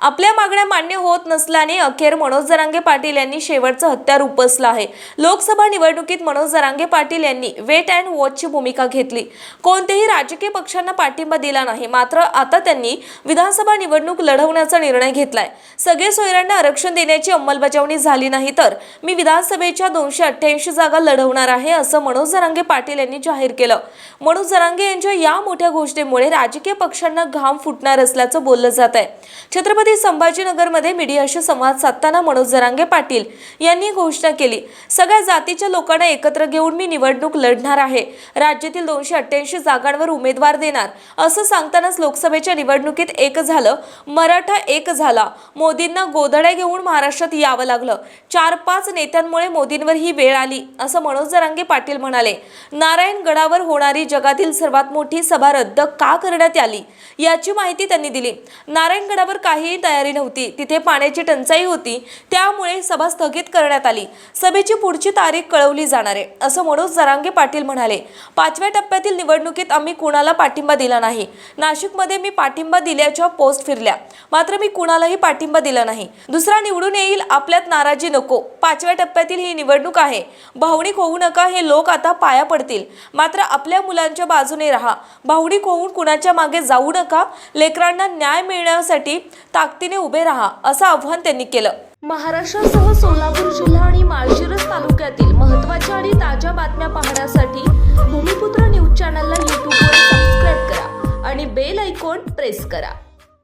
आपल्या मागण्या मान्य होत नसल्याने अखेर मनोज जरांगे पाटील यांनी शेवटचं हत्यार उपसलं आहे. लोकसभा निवडणुकीत मनोज जरांगे पाटील यांनी वेट अँड वॉचची भूमिका घेतली. कोणत्याही राजकीय पक्षांना पाठिंबा दिला नाही मात्र आता त्यांनी विधानसभा निवडणूक लढवण्याचा निर्णय घेतलाय. सगळे सोयऱ्यांना आरक्षण देण्याची अंमलबजावणी झाली नाही तर मी विधानसभेच्या दोनशे अठ्ठ्याऐंशी जागा लढवणार आहे असं मनोज जरांगे पाटील यांनी जाहीर केलं. मनोज जरांगे यांच्या या मोठ्या घोषणेमुळे राजकीय पक्षांना घाम फुटणार असल्याचं बोललं जात आहे छत्रपती संभाजीनगरमध्ये मीडियाशी संवाद साधताना मनोज जरांगे पाटील यांनी घोषणा केली सगळ्या जातीच्या लोकांना एकत्र घेऊन मी निवडणूक लढणार आहे. राज्यातील दोनशे अठ्ठ्याऐंशी जागांवर उमेदवार देणार. असं सांगतानाच लोकसभेच्या निवडणुकीत एक झालं मराठा एक झाला. मोदींना गोधड्या घेऊन महाराष्ट्रात यावं लागलं. चार पाच नेत्यांमुळे मोदींवर ही वेळ आली असं मनोज जरांगे पाटील म्हणाले. नारायणगडावर होणारी जगातील सर्वात मोठी सभा रद्द का करण्यात आली? याची माहिती त्यांनी दिली. नारायणगडावर काही काहीही तयारी नव्हती. तिथे पाण्याची टंचाई होती. त्यामुळे सभा स्थगित करण्यात आली. सभेची पुढची तारीख कळवली जाणार आहे असं मनोज जरांगे पाटील म्हणाले. पाचव्या टप्प्यातील निवडणुकीत आम्ही कुणाला पाठिंबा दिला नाही. नाशिकमध्ये मी पाठिंबा दिल्याच्या पोस्ट फिरल्या. मात्र मी कुणालाही पाठिंबा दिला नाही. दुसरा निवडून येईल आपल्यात नाराजी नको. पाचव्या टप्प्यातील ही निवडणूक आहे. भावनिक होऊ नका हे लोक आता पाया पडतील. मात्र आपल्या मुलांच्या बाजूने राहा. भावनिक होऊन कुणाच्या मागे जाऊ नका. लेकरांना न्याय मिळण्यासाठी ताकदीने उभे राहा असं आव्हान त्यांनी केलं. महाराष्ट्रासह सोलापूर जिल्हा आणि माळशिरस तालुक्यातील महत्त्वाच्या आणि ताज्या बातम्या पाहण्यासाठी भूमिपुत्र न्यूज चॅनलला यूट्यूबवर सबस्क्राईब करा आणि बेल ऐकॉन प्रेस करा.